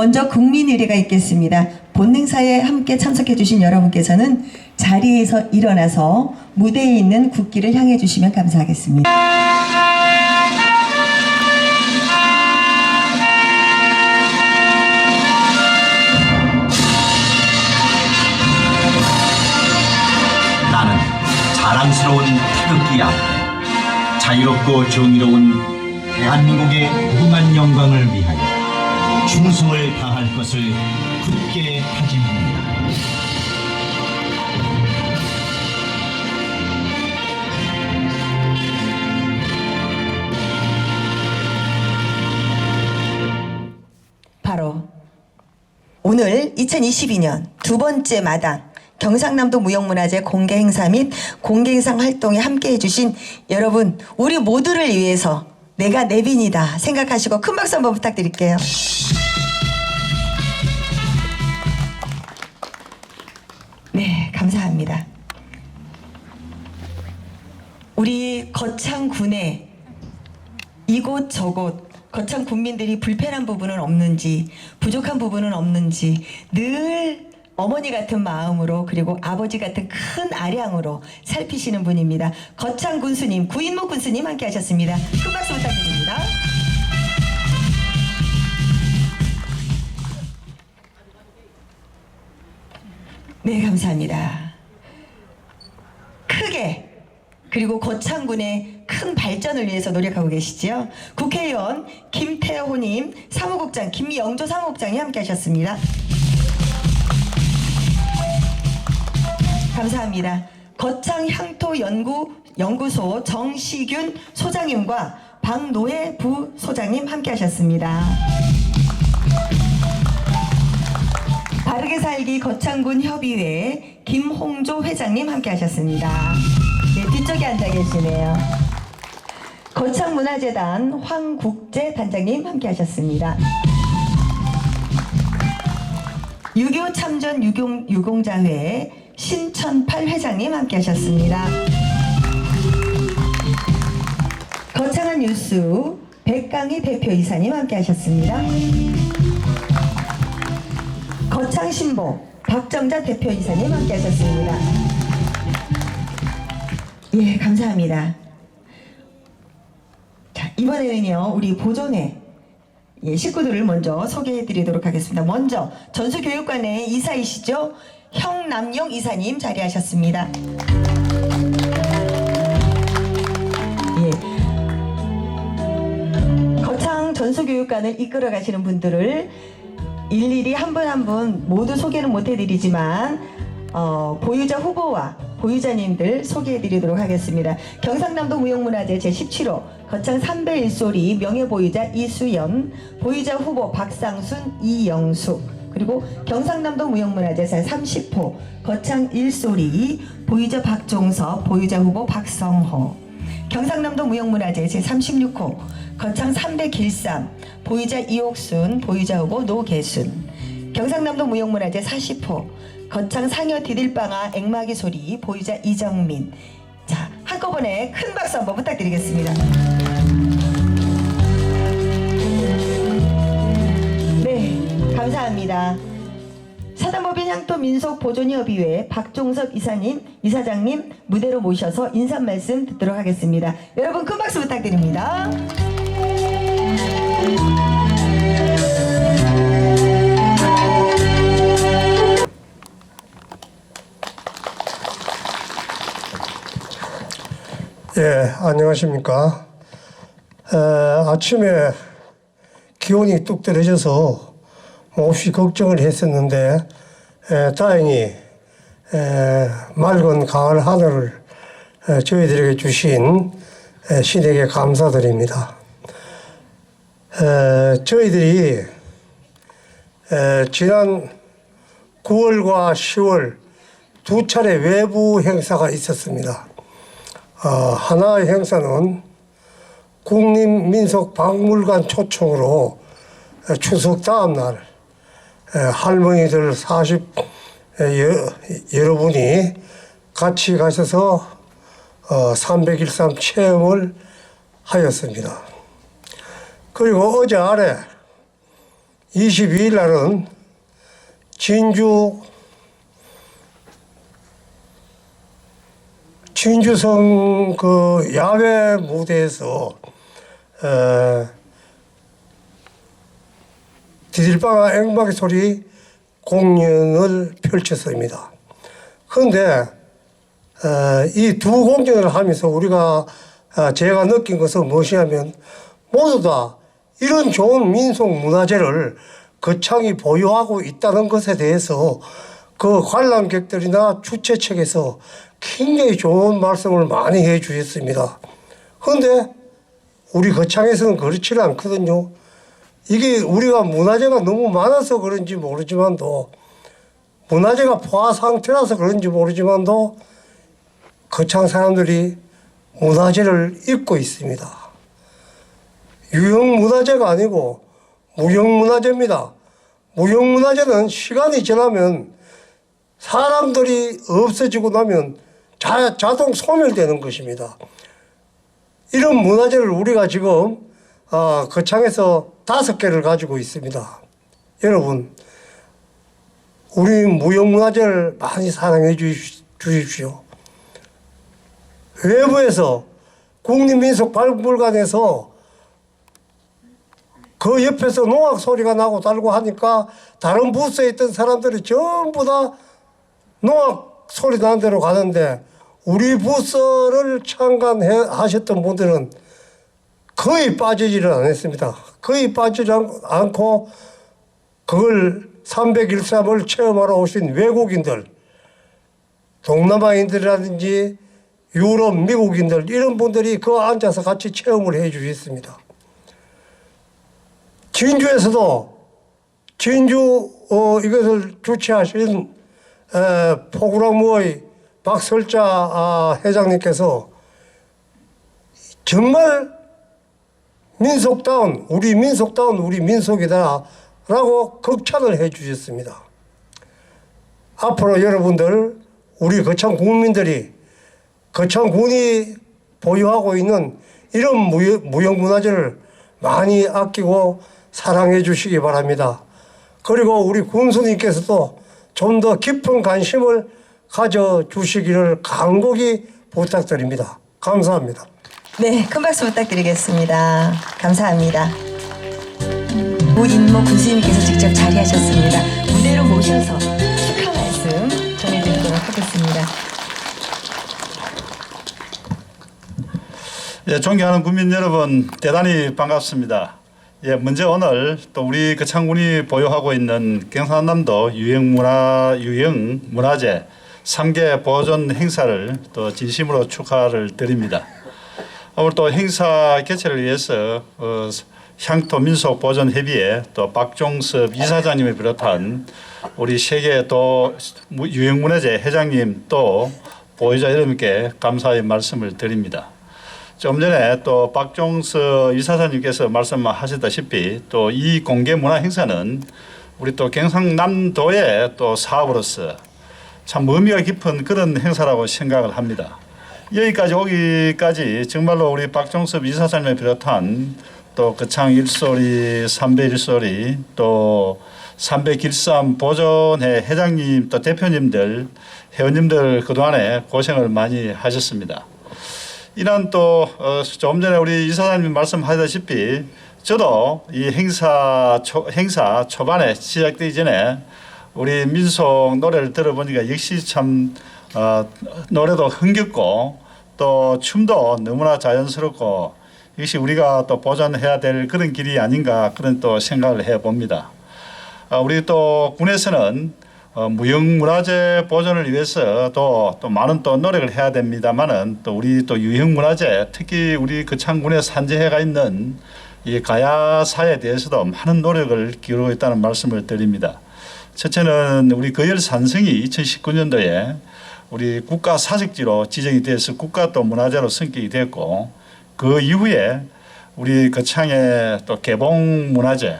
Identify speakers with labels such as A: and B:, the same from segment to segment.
A: 먼저 국민 의례가 있겠습니다. 본행사에 함께 참석해 주신 여러분께서는 자리에서 일어나서 무대에 있는 국기를 향해 주시면 감사하겠습니다.
B: 나는 자랑스러운 태극기야. 자유롭고 정의로운 대한민국의 무궁한 영광을 위하여 충성을 다할 것을 굳게 다짐합니다.
A: 바로 오늘 2022년 두 번째 마당 경상남도 무형문화재 공개 행사 및 공개행상 활동에 함께 해 주신 여러분 우리 모두를 위해서 내가 내빈이다 생각하시고 큰 박수 한번 부탁드릴게요. 네 감사합니다. 우리 거창군에 이곳 저곳 거창 국민들이 불편한 부분은 없는지 부족한 부분은 없는지 늘 어머니 같은 마음으로 그리고 아버지 같은 큰 아량으로 살피시는 분입니다. 거창 군수님, 구인모 군수님 함께 하셨습니다. 큰 박수 부탁드립니다. 네, 감사합니다. 크게 그리고 거창군의 큰 발전을 위해서 노력하고 계시지요. 국회의원 김태호님, 사무국장 김영조 사무국장이 함께 하셨습니다. 감사합니다. 거창 향토 연구 연구소 정시균 소장님과 박노해 부소장님 함께하셨습니다. 바르게 살기 거창군 협의회 김홍조 회장님 함께하셨습니다. 네, 뒤쪽에 앉아 계시네요. 거창문화재단 황국재 단장님 함께하셨습니다. 6.25 참전 유공, 유공자회 신천팔 회장님 함께 하셨습니다. 거창한 뉴스 백강희 대표이사님 함께 하셨습니다. 거창신보 박정자 대표이사님 함께 하셨습니다. 예, 감사합니다. 자, 이번에는요, 우리 보존회 예, 식구들을 먼저 소개해 드리도록 하겠습니다. 먼저 전수교육관의 이사이시죠? 형남용 이사님 자리하셨습니다. 예. 거창 전수교육관을 이끌어 가시는 분들을 일일이 한 분 한 분 모두 소개는 못 해드리지만 어, 보유자 후보와 보유자님들 소개해드리도록 하겠습니다. 경상남도 무형문화재 제17호 거창 3배 1소리 명예보유자 이수연 보유자 후보 박상순 이영숙 그리고 경상남도 무형문화재 제30호 거창 1소리 보유자 박종섭 보유자 후보 박성호. 경상남도 무형문화재 제36호 거창 301쌈 보유자 이옥순 보유자 후보 노계순. 경상남도 무형문화재 40호 거창 상여 디딜방아 앵마기 소리 보유자 이정민. 자 한꺼번에 큰 박수 한번 부탁드리겠습니다 민속 보존협의회 박종섭 이사님, 이사장님 무대로 모셔서 인사 말씀 듣도록 하겠습니다. 여러분 큰 박수 부탁드립니다.
C: 예, 안녕하십니까. 에, 아침에 기온이 뚝 떨어져서 몹시 걱정을 했었는데 에, 다행히 에, 맑은 가을 하늘을 에, 저희들에게 주신 에, 신에게 감사드립니다. 에, 저희들이 에, 지난 9월과 10월 두 차례 외부 행사가 있었습니다. 어, 하나의 행사는 국립민속박물관 초청으로 에, 추석 다음 날 에, 할머니들 40 에, 여, 여러분이 같이 가셔서 어, 301삶 체험을 하였습니다. 그리고 어제 아래 22일 날은 진주 진주성 그 야외 무대에서 에, 디딜방아 앵박이 소리 공연을 펼쳤습니다. 그런데 이 두 공연을 하면서 우리가 어, 제가 느낀 것은 무엇이냐면 모두 다 이런 좋은 민속 문화재를 거창이 보유하고 있다는 것에 대해서 그 관람객들이나 주최 측에서 굉장히 좋은 말씀을 많이 해 주셨습니다. 그런데 우리 거창에서는 그렇지는 않거든요. 이게 우리가 문화재가 너무 많아서 그런지 모르지만도 문화재가 포화 상태라서 그런지 모르지만도 거창 사람들이 문화재를 잊고 있습니다. 유형 문화재가 아니고 무형 문화재입니다. 무형 문화재는 시간이 지나면 사람들이 없어지고 나면 자, 자동 소멸되는 것입니다. 이런 문화재를 우리가 지금 어, 거창에서 다섯 개를 가지고 있습니다. 여러분, 우리 무형문화재를 많이 사랑해 주십- 주십시오. 외부에서 국립민속박물관에서 그 옆에서 농악 소리가 나고 달고 하니까 다른 부스에 있던 사람들이 전부 다 농악 소리 나는 대로 가는데 우리 부스를 참관하셨던 분들은 거의 빠지지를 않았습니다. 거의 빠지지 않- 않고 그걸 301삼을 체험하러 오신 외국인들, 동남아인들이라든지 유럽, 미국인들 이런 분들이 그 앉아서 같이 체험을 해 주셨습니다. 진주에서도 진주 어, 이것을 주최하신 에, 포구랑무의 박설자 아, 회장님께서 정말 민속다운 우리 민속다운 우리 민속이다 라고 극찬을 해 주셨습니다. 앞으로 여러분들 우리 거창 국민들이 거창군이 보유하고 있는 이런 무형- 무형문화재를 많이 아끼고 사랑해 주시기 바랍니다. 그리고 우리 군수님께서도 좀 더 깊은 관심을 가져 주시기를 간곡히 부탁드립니다. 감사합니다.
A: 네, 큰 박수 부탁드리겠습니다. 감사합니다. 무인모 군수님께서 직접 자리하셨습니다. 무대로 모셔서 축하 말씀 전해드리도록 하겠습니다.
D: 예, 존경하는 국민 여러분 대단히 반갑습니다. 예, 먼저 오늘 또 우리 거창군이 보유하고 있는 경상남도 유형문화 유형 문화재 3개 보존 행사를 또 진심으로 축하를 드립니다. 오늘 또 행사 개최를 위해서 어, 향토 민속 보존 협의회 또 박종섭 이사장님을 비롯한 우리 세계 또 무- 유형문화재 회장님 또 보유자 여러분께 감사의 말씀을 드립니다. 좀 전에 또 박종서 이사장님께서 말씀하셨다시피 또 이 공개 문화 행사는 우리 또 경상남도의 또 사업으로서 참 의미가 깊은 그런 행사라고 생각을 합니다. 여기까지 오기까지 정말로 우리 박종섭 이사장님을 비롯한 또 거창 일소리, 삼배 일소리, 또 삼배 길쌈 보존회 회장님 또 대표님들, 회원님들 그동안에 고생을 많이 하셨습니다. 이런 또 어, 전에 우리 이사장님 말씀하셨다시피 저도 이 행사 초, 행사 초반에 시작되기 전에 우리 민속 노래를 들어보니까 역시 참 어, 노래도 흥겹고 또 춤도 너무나 자연스럽고 역시 우리가 또 보존해야 될 그런 길이 아닌가 그런 또 생각을 해봅니다. 어, 우리 또 군에서는 어, 무형문화재 보존을 위해서 또, 또 많은 또 노력을 해야 됩니다만은 또 우리 또 유형문화재 특히 우리 거창군에 산재해가 있는 이 가야사에 대해서도 많은 노력을 기울이고 있다는 말씀을 드립니다. 첫째는 우리 거열 산성이 2019년도에 우리 국가 사직지로 지정이 돼서 국가 또 문화재로 선격이 됐고 그 이후에 우리 거창의 또 개봉 문화재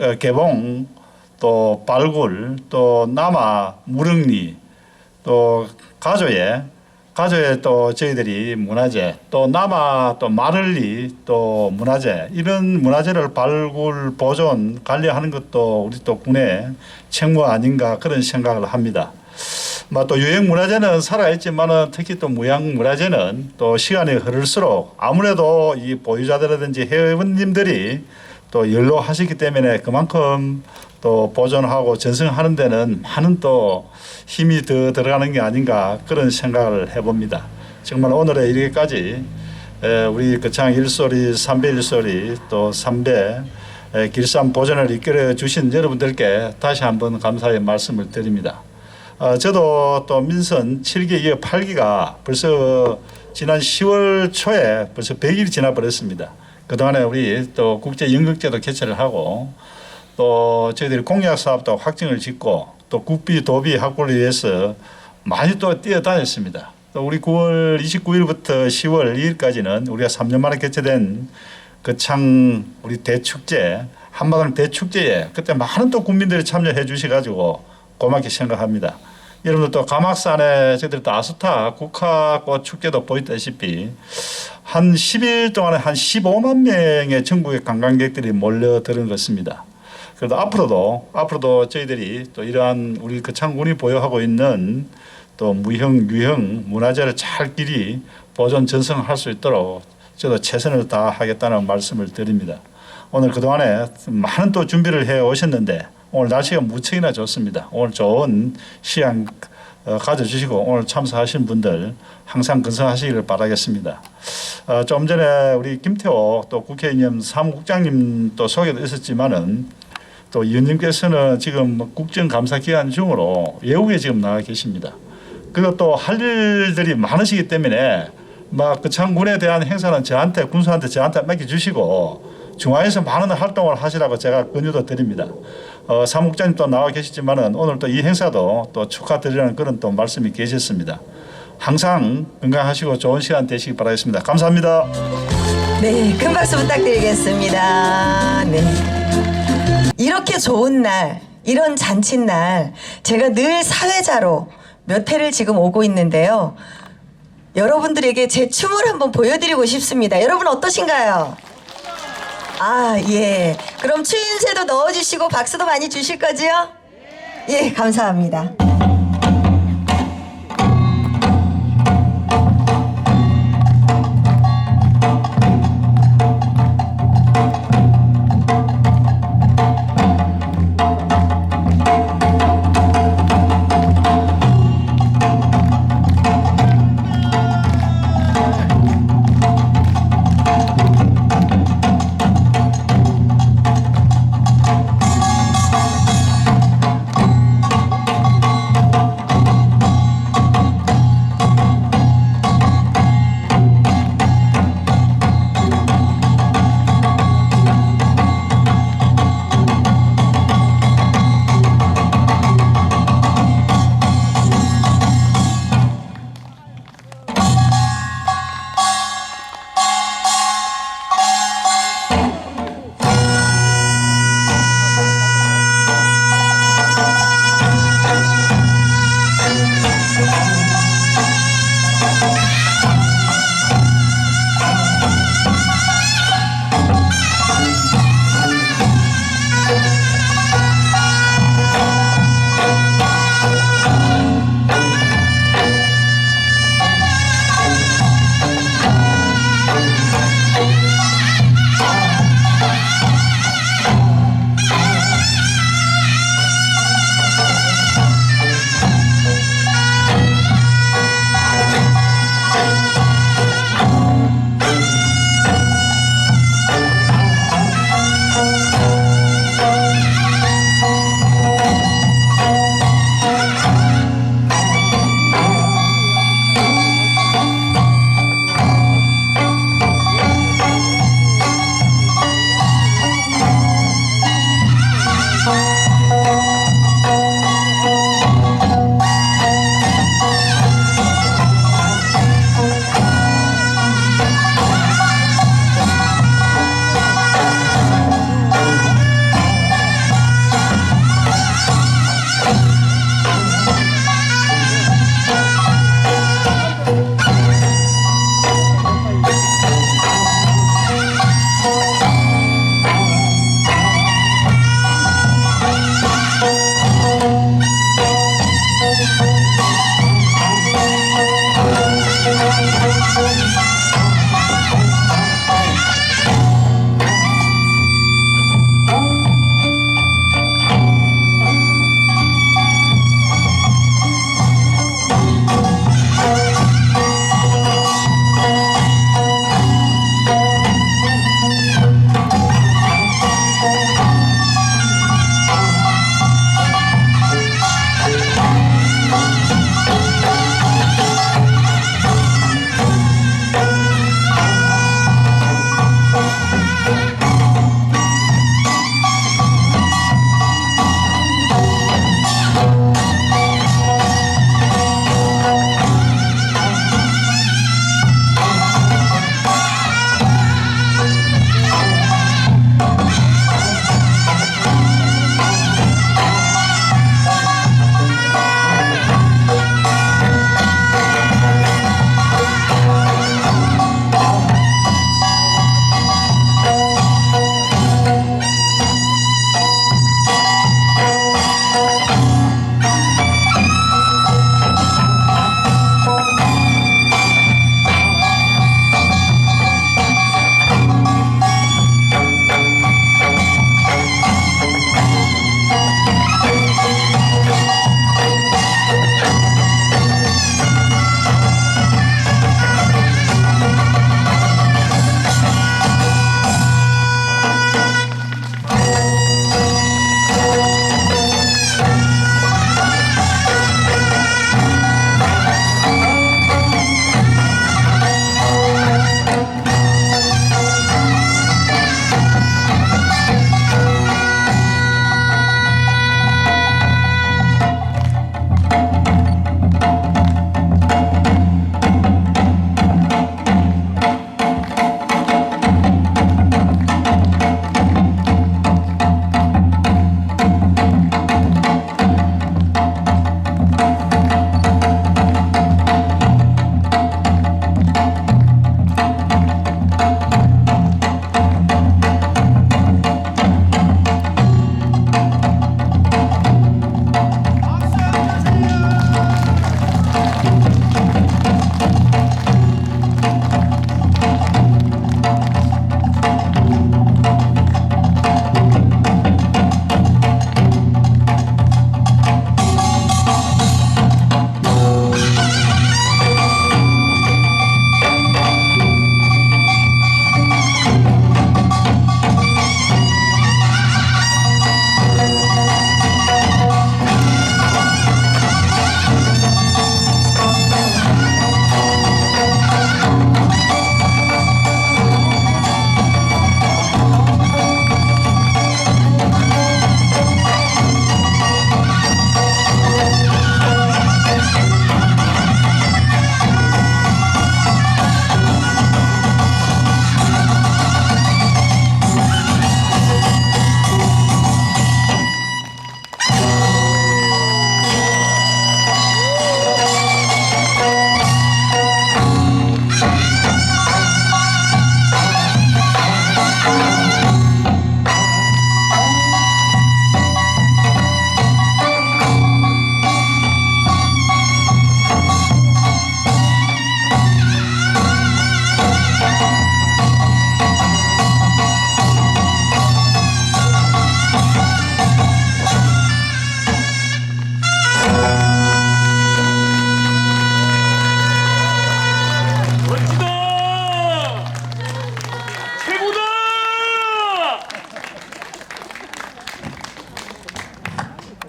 D: 어, 개봉 또 발굴 또 남아 무릉리 또 가조에 가족에 또 저희들이 문화재 또 남아 또 마를리 또 문화재 이런 문화재를 발굴 보존 관리하는 것도 우리 또 군의 책무 아닌가 그런 생각을 합니다. 뭐 또 유형 문화재는 살아있지만은 특히 또 무형 문화재는 또 시간이 흐를수록 아무래도 이 보유자들이라든지 회원님들이 또 연로하시기 때문에 그만큼 또 보존하고 전승하는 데는 많은 또 힘이 더 들어가는 게 아닌가 그런 생각을 해봅니다. 정말 오늘의 이렇게까지 에, 우리 거창 일소리, 삼배 일소리 또 삼배 에, 길쌈 보존을 이끌어 주신 여러분들께 다시 한번 감사의 말씀을 드립니다. 어, 저도 또 민선 7기 이어 8기가 벌써 지난 10월 초에 벌써 100일이 지나버렸습니다. 그동안에 우리 또 국제 연극제도 개최를 하고 또 저희들이 공약 사업도 확정을 짓고 또 국비 도비 확보를 위해서 많이 또 뛰어다녔습니다. 또 우리 9월 29일부터 10월 2일까지는 우리가 3년 만에 개최된 그창 우리 대축제 한마당 대축제에 그때 많은 또 국민들이 참여해 주셔가지고 고맙게 생각합니다. 여러분들 또 가막산에 저희들 또 아스타 국화꽃 축제도 보이다시피 한 10일 동안에 한 15만 명의 전국의 관광객들이 몰려드는 것입니다. 그래도 앞으로도 앞으로도 저희들이 또 이러한 우리 그 창군이 보유하고 있는 또 무형 유형 문화재를 잘 길이 보존 전승할 수 있도록 저도 최선을 다하겠다는 말씀을 드립니다. 오늘 그 동안에 많은 또 준비를 해 오셨는데 오늘 날씨가 무척이나 좋습니다. 오늘 좋은 시간 어, 가져주시고 오늘 참석하신 분들 항상 건강하시기를 바라겠습니다. 어, 좀 전에 우리 김태호 또 국회의원 사무국장님 또 소개도 있었지만은 또 위원님께서는 지금 뭐 국정감사 기간 중으로 외국에 지금 나가 계십니다. 그리고 또 할 일들이 많으시기 때문에 막그 창군에 대한 행사는 저한테 군수한테 저한테 맡겨주시고 중앙에서 많은 활동을 하시라고 제가 권유도 드립니다. 어, 사무국장님 또 나와 계시지만은 오늘 또 이 행사도 또 축하드리라는 그런 또 말씀이 계셨습니다. 항상 건강하시고 좋은 시간 되시기 바라겠습니다. 감사합니다.
A: 네, 큰 박수 부탁드리겠습니다. 네. 이렇게 좋은 날, 이런 잔칫날, 제가 늘 사회자로 몇 회를 지금 오고 있는데요. 여러분들에게 제 춤을 한번 보여드리고 싶습니다. 여러분 어떠신가요? 아, 예. 그럼 추임새도 넣어주시고 박수도 많이 주실 거지요? 예, 감사합니다.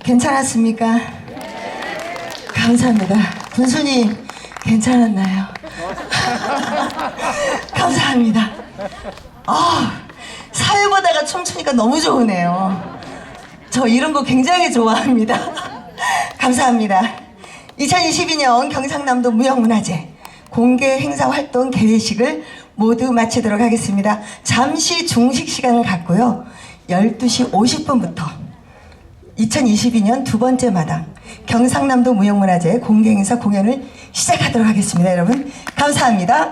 A: 괜찮았습니까? 감사합니다. 군수님 괜찮았나요? 감사합니다. 아, 사회 보다가 춤추니까 너무 좋으네요. 저 이런 거 굉장히 좋아합니다. 감사합니다. 2022년 경상남도 무형문화재 공개 행사 활동 개회식을 모두 마치도록 하겠습니다. 잠시 중식 시간을 갖고요. 12시 50분부터 2022년 두 번째 마당 경상남도 무형문화재 공개 행사 공연을 시작하도록 하겠습니다. 여러분 감사합니다.